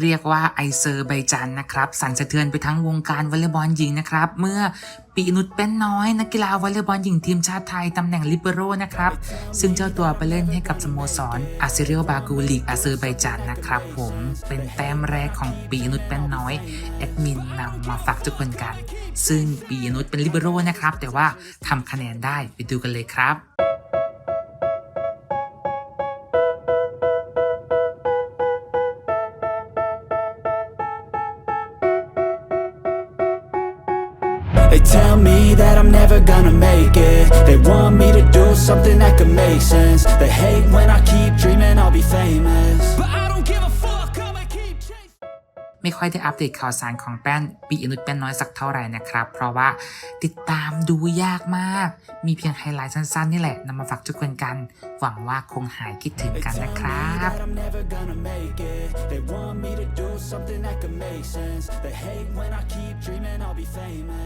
เรียกว่าไอเซอร์ไบจันนะครับ สั่นสะเทือนไปทั้งวงการวอลเลย์บอลหญิงนะครับ เมื่อปีนุชเป็นน้อย นักกีฬาวอลเลย์บอลหญิงทีมชาติไทย ตำแหน่งลิเบโรนะครับ ซึ่งเจ้าตัวไปเล่นให้กับสโมสรอาซิเรียลบากูลีกอาเซอร์ไบจันนะครับผมเป็นแต้มแรกของปีนุชเป็นน้อยแอดมินนำมาฝากทุกคนกัน ซึ่งปีนุชเป็นลิเบโรนะครับแต่ว่าทำคะแนนได้ไปดูกันเลยครับ They tell me that I'm never gonna make it They want me to do something that could make sense They hate when I keep dreaming I'll be famous But I don't give a fuck, I'ma keep chasing ไม่ค่อยได้อัปเดตข่าวสารของแป้นปีอนุชแป้นน้อยสักเท่าไหร่นะครับ เพราะว่าติดตามดูยากมาก มีเพียงไฮไลท์สั้นๆ นี่แหละนำมาฝากทุกคนกัน หวังว่าคงหายคิดถึงกันนะครับ that I'm never gonna make it They want me to do something that could make sense They hate when I keep dreaming I'll be famous But I